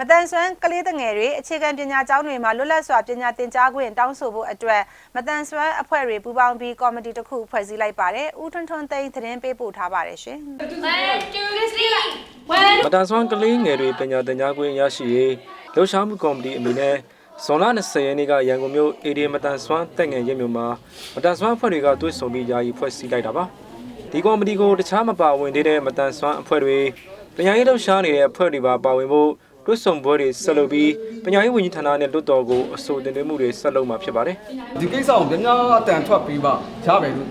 မတန်ဆွမ်းကလေးတငယ်တွေအခြေခံပညာကျောင်းတွေမှာလွတ်လပ်စွာပညာသင်ကြားခွင့်တောင်းဆိုဖို့အတွက်မတန်ဆွမ်းအဖွဲ့တွေပူးပေါင်းပြီးကော်မတီတစ်ခုဖွဲ့စည်းလိုက်ပါတယ်။ဦးထွန်းထွန်းသိန်းသတင်းပေးပို့ထားပါတယ်ရှင်။ One, two, three. One. မတန်ဆွမ်းကလေးငယ်တွေပညာသင်ကြားခွင့်ရရှိရေးလှုပ်ရှားမှုကော်မတီအမည်နဲ့ဇွန်လ20ရက်နေ့ကရန်ကုန်မြို့ AD မတန်ဆွမ်းတက်ငယ်ရက်မြို့မှာမတန်ဆွမ်းအဖွဲ့တွေကတွဲဆုံပြီးယာယီဖွဲ့စည်းလိုက်တာပါဒီကော်မတီကိုတခြားမပါဝင်သေးတဲ့မတန်ဆွမ်းအဖွဲ့တွေပညာရေးလှုပ်ရှားနေတဲ့အဖွဲ့တွေပါပါဝင်ဖို့ တွဲဆုံပွဲတွေဆက်လုပ်ပြီးပညာရေးဝန်ကြီးဌာနနဲ့လွှတ်တော်ကိုအဆိုတင်သွင်းမှုတွေဆက်လုပ်မှာဖြစ်ပါတယ်ဒီကိစ္စကိုများများအတန်ထွက်ပြီးမှရမယ်လို့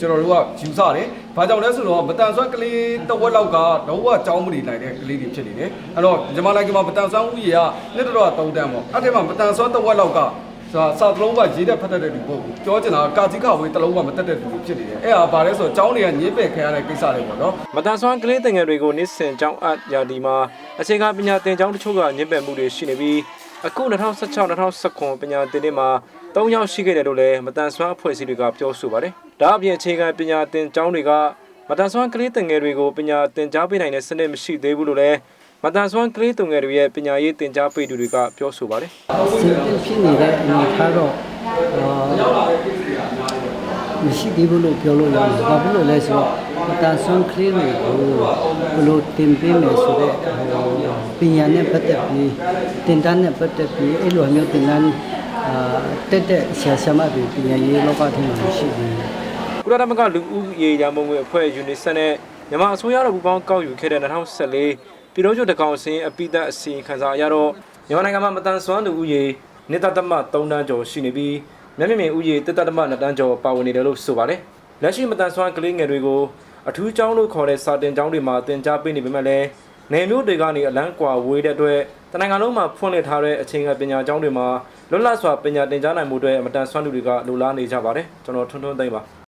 ကျွန်တော်တို့ကယူဆတယ်။ဘာကြောင့်လဲဆိုတော့မတန်ဆွမ်းကလေးတစ်ဝက်လောက်ကတော့ဝကြောင်းမနေနိုင်တဲ့ကလေးတွေဖြစ်နေတယ်။အဲ့တော့ညီမလိုက်ကမှာမတန်ဆွမ်းဥယေကနှစ်တော်တုံးတန်းပေါ့။အဲ့ဒီမှာမတန်ဆွမ်းတစ်ဝက်လောက်က စာစာတလုံးကရေးတဲ့ဖတ်တတ်တဲ့လူပေါ့။ပြောချင်တာကကာကြီးခဝေးတစ်လုံးကမတက်တဲ့လူတွေဖြစ်နေတယ်။အဲ့ဟာဘာလဲဆိုတော့ကျောင်းတွေကညှင်းပယ်ခံရတဲ့ကိစ္စတွေပေါ့နော်။မတန်ဆွမ်းကလေးတငယ်တွေကိုနှစ်စဉ်ကျောင်းအပ်ရာဒီမှာအခြေခံပညာသင်ကျောင်းတချို့ကညှဉ်းပယ်မှုတွေရှိနေပြီးအခု2016-2019ပညာသင်နှစ်မှာ3ယောက်ရှိခဲ့တယ်လို့လည်းမတန်ဆွမ်းအဖွဲ့အစည်းတွေကပြောဆိုပါတယ်။ဒါအပြင်အခြေခံပညာသင်ကျောင်းတွေကမတန်ဆွမ်းကလေးတငယ်တွေကိုပညာသင်ကြားပေးနိုင်တဲ့စနစ်မရှိသေးဘူးလို့လည်း မတန်ဆွမ်းကလေးတငယ်တွေရဲ့ပညာရေးသင်ကြားပေးသူတွေကပြောဆိုပါတယ်စင်ပြဖြစ်နေတဲ့အနေအထားတော့အာမရှိသေးဘူးလို့ပြောလို့ရတယ်။ဘာဖြစ်လို့လဲဆိုတော့အတန်ဆွမ်းကလေးတွေကိုဘယ်လိုတင်ပေးမယ်ဆိုတဲ့ဟိုပညာနဲ့ပတ်သက်ပြီးတင်တန်းနဲ့ပတ်သက်ပြီးအဲ့လိုမျိုးတင်တန်းအာတက်တဲ့ဆရာဆရာမတွေပညာရေးလောကထဲမှာမရှိဘူး။။ကုလသမဂ္ဂလူဦးရေရမုံငွေအဖွဲ့ UNICEF နဲ့မြန်မာအစိုးရတော်ပူးပေါင်းကောက်ယူခဲ့တဲ့2014 ပြည်တော်ချုပ်တကောင်အစင်းအပိသက်အစီရင်ခံစာအရတော့မြန်မာနိုင်ငံမှာမတန်ဆွမ်းသူဦးရေနေတသမ3တန်းကျော်ရှိနေပြီးမျက်မြင်မြင်ဦးရေတတသမ2တန်းကျော်ပါဝင်နေတယ်လို့ဆိုပါတယ်။လက်ရှိမတန်ဆွမ်းကလေးငယ်တွေကိုအထူးကျောင်းလို့ခေါ်တဲ့စာတင်ကျောင်းတွေမှာသင်ကြားပေးနေပေမဲ့လည်းနေမျိုးတွေကနေအလန်းကွာဝေးတဲ့အတွက်တနင်္ဂနွေလုံးမှာဖွင့်လှစ်ထားတဲ့အချိန်ကပညာကျောင်းတွေမှာလွတ်လပ်စွာပညာသင်ကြားနိုင်မှုအတွက်မတန်ဆွမ်းသူတွေကလိုလားနေကြပါတယ်။ကျွန်တော်ထွန်းထွန်းသိမ့်ပါ